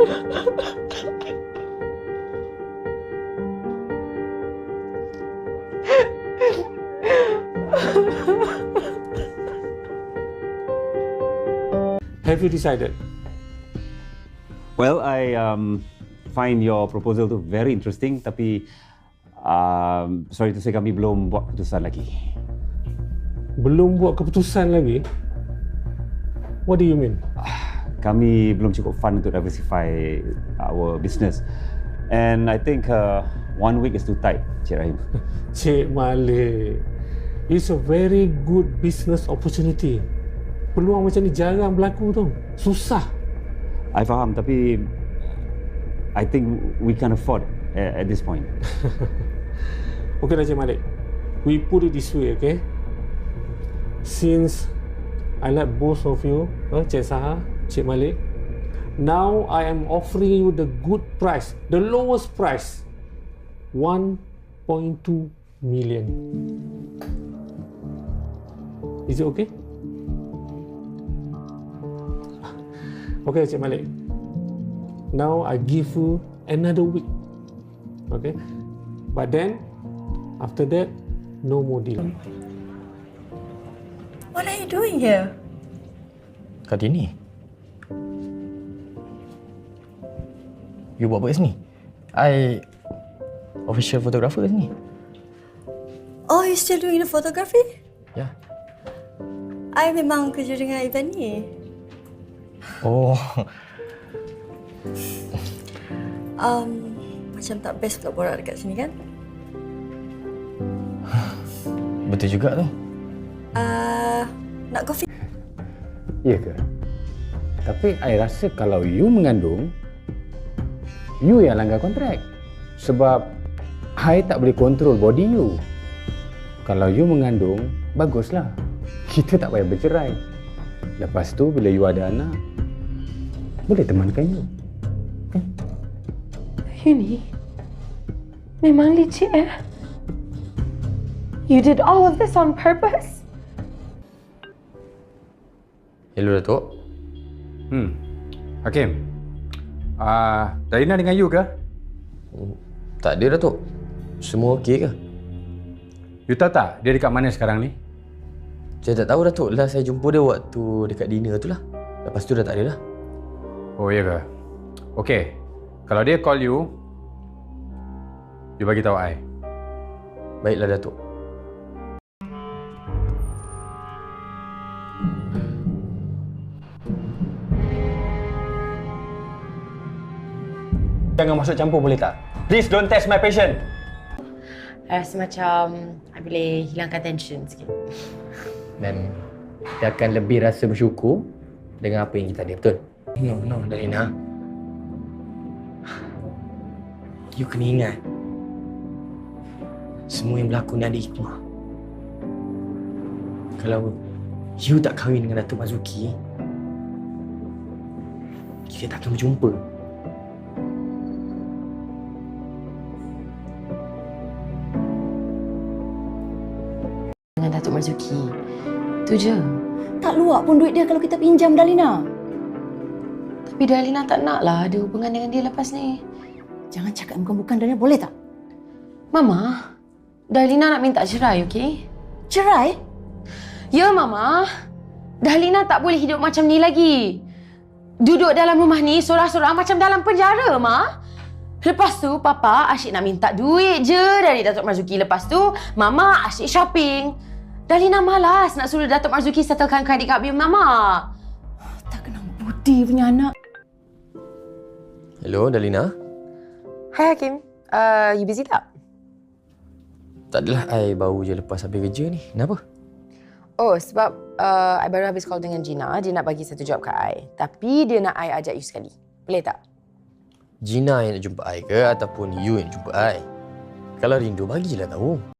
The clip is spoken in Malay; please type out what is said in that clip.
Have you decided? Well, I um, find your proposal to very interesting, tapi um, sorry to say kami belum buat keputusan lagi. Belum buat keputusan lagi? What do you mean? Uh, kami belum cukup fund untuk diversify our business. And I think uh, one week is too tight, Cik Rahim. Cik Malik, it's a very good business opportunity. Peluang macam ni jarang berlaku tau. Susah. I faham tapi I think we can afford at, at this point. Okay lah Cik Malik. We put it this way, okay? Since I like both of you, uh, Cik Saha, Cik Malik, now I am offering you the good price, the lowest price. 1.2 million. Is it okay? Okay, Cik Malik. Now I give you another week. Okay? But then, after that, no more deal. What are you doing here? Kartini. You buat apa kat sini? I official photographer kat sini. Oh, you still doing the photography? Ya. I memang kerja dengan event ni. Oh, Um, macam tak best pula borak dekat sini kan? betul juga tu. Uh, nak coffee? Ya ke? Tapi I rasa kalau you mengandung, you yang langgar kontrak. Sebab I tak boleh kontrol body you. Kalau you mengandung, baguslah. Kita tak payah bercerai. Lepas tu bila you ada anak, boleh temankan you. Uni, memang licik eh? You did all of this on purpose? Hello Datuk. Hmm. Hakim. Ah, uh, Darina dengan you ke? Tak ada Datuk. Semua okey ke? You tahu tak dia dekat mana sekarang ni? Saya tak tahu Datuk. Last saya jumpa dia waktu dekat dinner tu lah. Lepas tu dah tak ada dah. Oh, ya ke? Okey. Kalau dia call you, you bagi tahu I. Baiklah Datuk. Jangan masuk campur boleh tak? Please don't test my patient. I rasa macam I boleh hilangkan tension sikit. Dan kita akan lebih rasa bersyukur dengan apa yang kita ada. Betul? No, no, Dalina. You kena ingat. Semua yang berlaku ni ada hikmah. Kalau you tak kahwin dengan Datuk Mazuki, kita tak akan berjumpa. Dengan Datuk Marzuki. Tu je. Tak luak pun duit dia kalau kita pinjam Dalina. Tapi Dalina tak nak lah ada hubungan dengan dia lepas ni. Jangan cakap bukan-bukan Dalina, boleh tak? Mama, Dalina nak minta cerai, okey? Cerai? Ya, Mama. Dalina tak boleh hidup macam ni lagi. Duduk dalam rumah ni sorang-sorang macam dalam penjara, Ma. Lepas tu, Papa asyik nak minta duit je dari Datuk Marzuki. Lepas tu, Mama asyik shopping. Dalina malas nak suruh Datuk Marzuki settlekan kredit kad bil Mama. Tak kena budi punya anak. Hello, Dalina. Hai Hakim. Uh, you busy tak? Tak adalah, I baru je lepas habis kerja ni. Kenapa? Oh, sebab uh, I baru habis call dengan Gina. Dia nak bagi satu job kat I. Tapi dia nak I ajak you sekali. Boleh tak? Gina yang nak jumpa I ke ataupun you yang jumpa I? Kalau rindu, bagilah tahu.